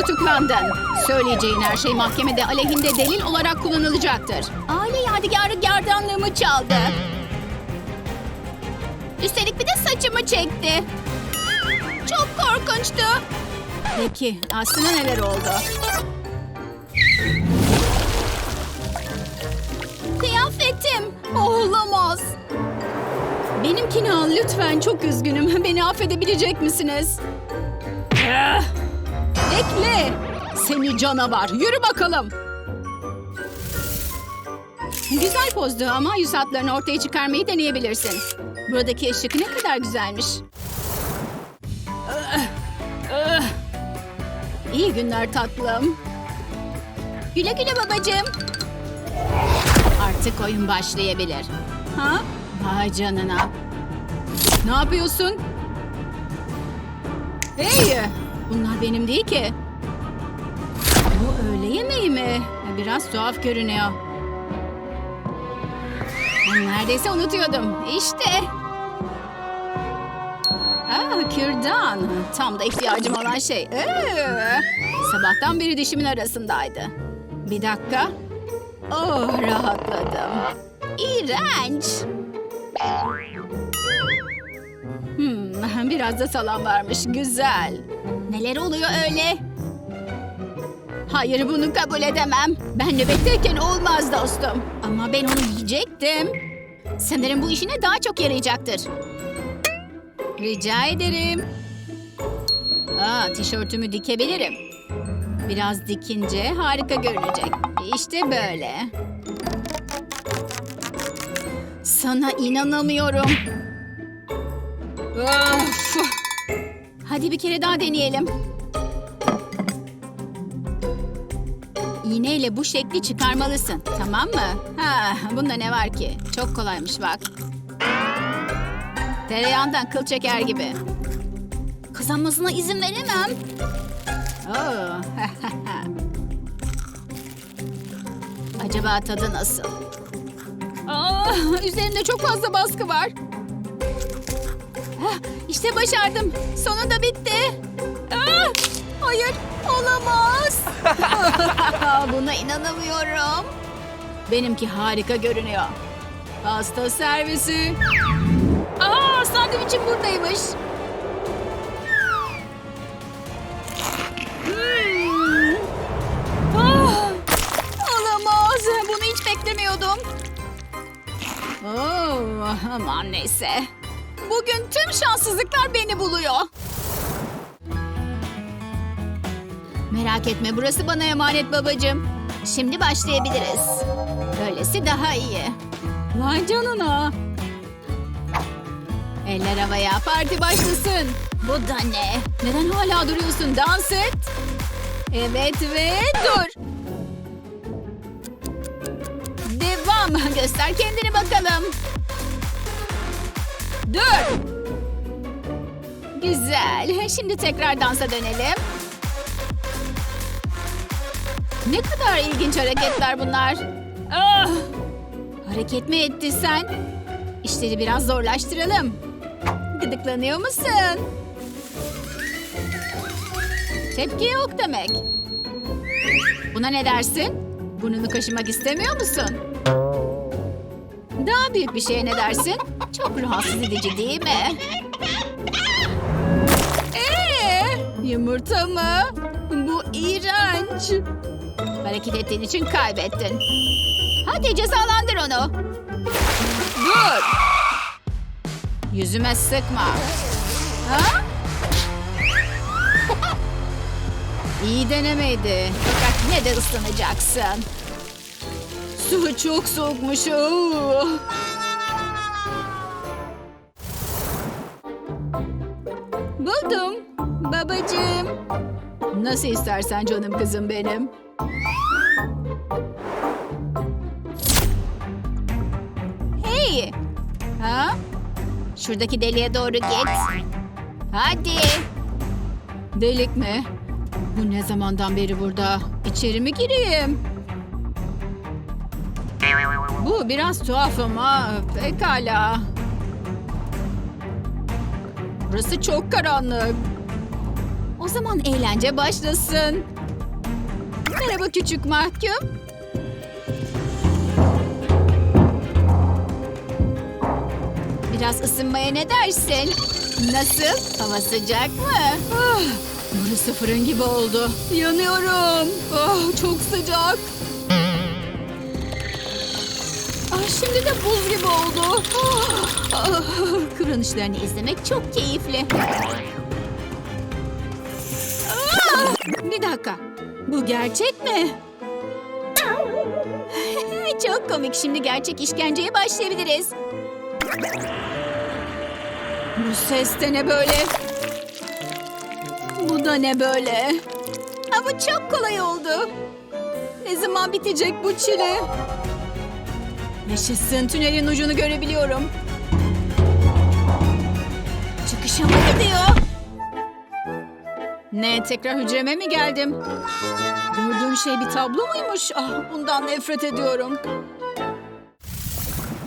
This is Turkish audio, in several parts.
tutuklandın. Söyleyeceğin her şey mahkemede aleyhinde delil olarak kullanılacaktır. Aile yadigarı gerdanlığımı çaldı. Üstelik bir de saçımı çekti. Çok korkunçtu. Peki aslında neler oldu? Kıyafetim. Olamaz. Benimkini al lütfen. Çok üzgünüm. Beni affedebilecek misiniz? Bekle. Seni canavar. Yürü bakalım. Güzel pozdu ama yüz hatlarını ortaya çıkarmayı deneyebilirsin. Buradaki ışık ne kadar güzelmiş. İyi günler tatlım. Güle güle babacığım. Artık oyun başlayabilir. Ha? Vay canına. Ne yapıyorsun? Hey! Bunlar benim değil ki. Bu öğle yemeği mi? Biraz tuhaf görünüyor. Ben neredeyse unutuyordum. İşte. Aa, kürdan. Tam da ihtiyacım olan şey. Ee, sabahtan beri dişimin arasındaydı. Bir dakika. Oh, rahatladım. İğrenç. Hmm, biraz da salam varmış. Güzel. Neler oluyor öyle? Hayır bunu kabul edemem. Ben nöbetteyken olmaz dostum. Ama ben onu yiyecektim. Sanırım bu işine daha çok yarayacaktır. Rica ederim. Aa, tişörtümü dikebilirim. Biraz dikince harika görünecek. İşte böyle. Sana inanamıyorum. Of. Hadi bir kere daha deneyelim. İğneyle bu şekli çıkarmalısın. Tamam mı? Ha, bunda ne var ki? Çok kolaymış bak. Tereyağından kıl çeker gibi. Kazanmasına izin veremem. Oo. Acaba tadı nasıl? Aa, üzerinde çok fazla baskı var. İşte başardım. Sonunda bitti. Aa, hayır, olamaz. Buna inanamıyorum. Benimki harika görünüyor. Pasta servisi. Aa, sandviçim buradaymış. Hmm. Ah, olamaz. Bunu hiç beklemiyordum. Oh, aman neyse. Bugün tüm şanssızlıklar beni buluyor. Merak etme burası bana emanet babacığım. Şimdi başlayabiliriz. Böylesi daha iyi. Vay canına. Eller havaya parti başlasın. Bu da ne? Neden hala duruyorsun? Dans et. Evet ve dur. Devam. Göster kendini bakalım. Dur. Güzel. Şimdi tekrar dansa dönelim. Ne kadar ilginç hareketler bunlar. Ah! Hareket mi etti sen? İşleri biraz zorlaştıralım. Gıdıklanıyor musun? Tepki yok demek. Buna ne dersin? Burnunu kaşımak istemiyor musun? Daha büyük bir şeye ne dersin? Çok rahatsız edici değil mi? Ee, yumurta mı? Bu iğrenç. Hareket ettiğin için kaybettin. Hadi cezalandır onu. Dur. Yüzüme sıkma. Ha? İyi denemeydi. Fakat yine de ıslanacaksın. Su çok soğukmuş. Buldum. Babacığım. Nasıl istersen canım kızım benim. Hey! Ha? Şuradaki deliğe doğru git. Hadi. Delik mi? Bu ne zamandan beri burada? İçeri mi gireyim? Bu biraz tuhaf ama pekala. Burası çok karanlık. O zaman eğlence başlasın. Merhaba küçük mahkum. Biraz ısınmaya ne dersin? Nasıl? Hava sıcak mı? Ah, burası fırın gibi oldu. Yanıyorum. Ah, çok sıcak. Ah, şimdi de buz gibi oldu. Ah, kıvranışlarını izlemek çok keyifli. Ah, bir dakika. Bu gerçek mi? çok komik. Şimdi gerçek işkenceye başlayabiliriz. Bu ses de ne böyle? Bu da ne böyle? Ha, bu çok kolay oldu. Ne zaman bitecek bu çile? Yaşasın tünelin ucunu görebiliyorum. Çıkışa mı gidiyor? Ne tekrar hücreme mi geldim? Gördüğüm şey bir tablo muymuş? Ah bundan nefret ediyorum.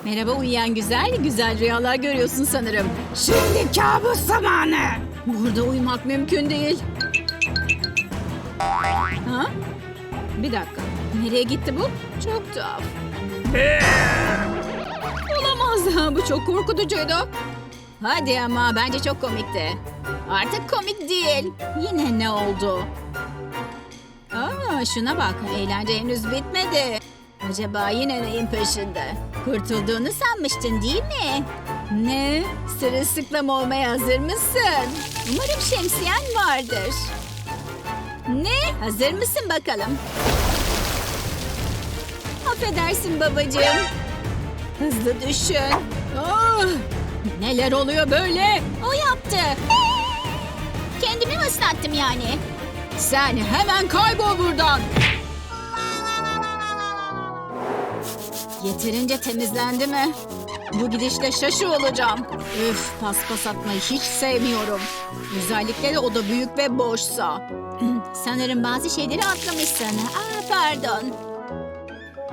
Merhaba uyuyan güzel, güzel rüyalar görüyorsun sanırım. Şimdi kabus zamanı. Burada uyumak mümkün değil. Ha? Bir dakika. Nereye gitti bu? Çok tuhaf. Olamaz. Bu çok korkutucuydu. Hadi ama bence çok komikti. Artık komik değil. Yine ne oldu? Aa, şuna bak. Eğlence henüz bitmedi. Acaba yine neyin peşinde? Kurtulduğunu sanmıştın değil mi? Ne? Sırılsıklam olmaya hazır mısın? Umarım şemsiyen vardır. Ne? Hazır mısın bakalım? Affedersin babacığım. Hızlı düşün. Ah, neler oluyor böyle? O yaptı. Kendimi mi ıslattım yani? Sen hemen kaybol buradan. Yeterince temizlendi mi? Bu gidişle şaşı olacağım. Üf, paspas atmayı hiç sevmiyorum. Özellikle de o da büyük ve boşsa. Sanırım bazı şeyleri atlamışsın. Aa, pardon.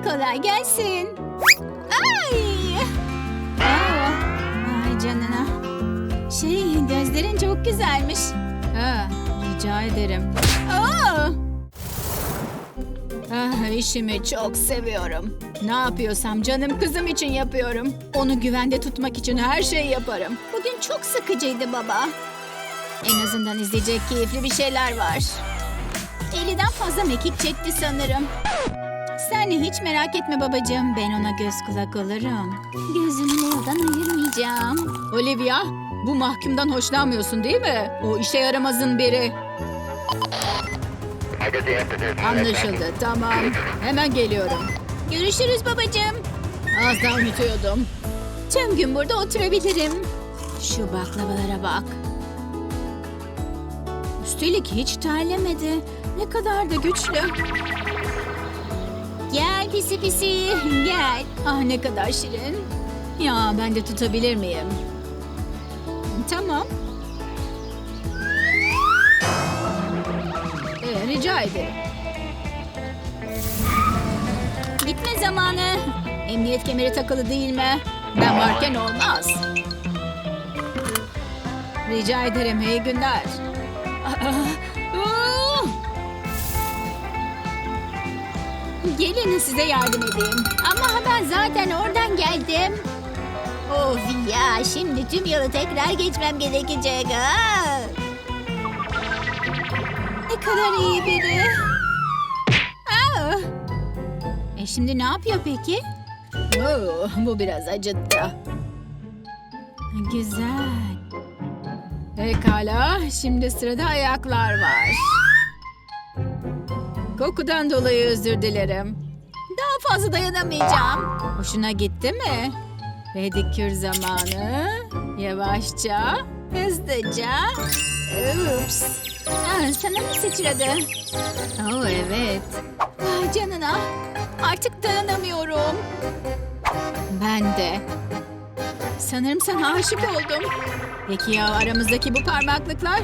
Kolay gelsin. Ay! Aa, ay canına. Şey, gözlerin çok güzelmiş. Ha, rica ederim. Aa! Ah, işimi çok seviyorum. Ne yapıyorsam canım kızım için yapıyorum. Onu güvende tutmak için her şeyi yaparım. Bugün çok sıkıcıydı baba. En azından izleyecek keyifli bir şeyler var. Eliden fazla mekik çekti sanırım. Sen hiç merak etme babacığım. Ben ona göz kulak olurum. Gözümü yoldan ayırmayacağım. Olivia, bu mahkumdan hoşlanmıyorsun değil mi? O işe yaramazın biri. Anlaşıldı, tamam. Hemen geliyorum. Görüşürüz babacığım. Az daha unutuyordum. Tüm gün burada oturabilirim. Şu baklavalara bak. Üstelik hiç terlemedi. Ne kadar da güçlü. Gel pisi pisi, gel. Ah ne kadar şirin. Ya ben de tutabilir miyim? Tamam. Ee, rica ederim. Gitme zamanı. Emniyet kemeri takılı değil mi? Ben varken olmaz. Rica ederim. İyi günler. Gelin size yardım edeyim. Ama ben zaten oradan geldim. Of ya şimdi tüm yolu tekrar geçmem gerekecek. Aa! Ne kadar iyi biri. Aa! E şimdi ne yapıyor peki? Oo, bu biraz acıttı. Güzel. Pekala, şimdi sırada ayaklar var. Kokudan dolayı özür dilerim. Daha fazla dayanamayacağım. Hoşuna gitti mi? Pedikür zamanı. Yavaşça, hızlıca. Ups. Aa, sana mı sıçradı? Oh evet. Vay canına. Artık dayanamıyorum. Ben de. Sanırım sana aşık oldum. Peki ya aramızdaki bu parmaklıklar?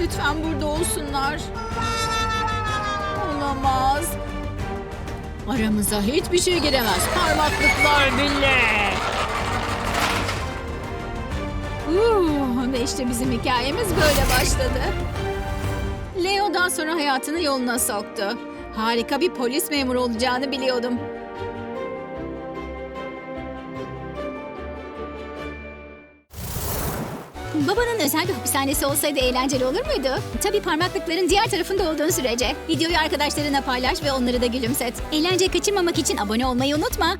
Lütfen burada olsunlar. Olamaz. Aramıza hiçbir şey giremez. Parmaklıklar bile. Uh, Ve işte bizim hikayemiz böyle başladı. Leo'dan sonra hayatını yoluna soktu. Harika bir polis memuru olacağını biliyordum. Babanın özel bir hapishanesi olsaydı eğlenceli olur muydu? Tabii parmaklıkların diğer tarafında olduğun sürece. Videoyu arkadaşlarına paylaş ve onları da gülümset. Eğlenceyi kaçırmamak için abone olmayı unutma.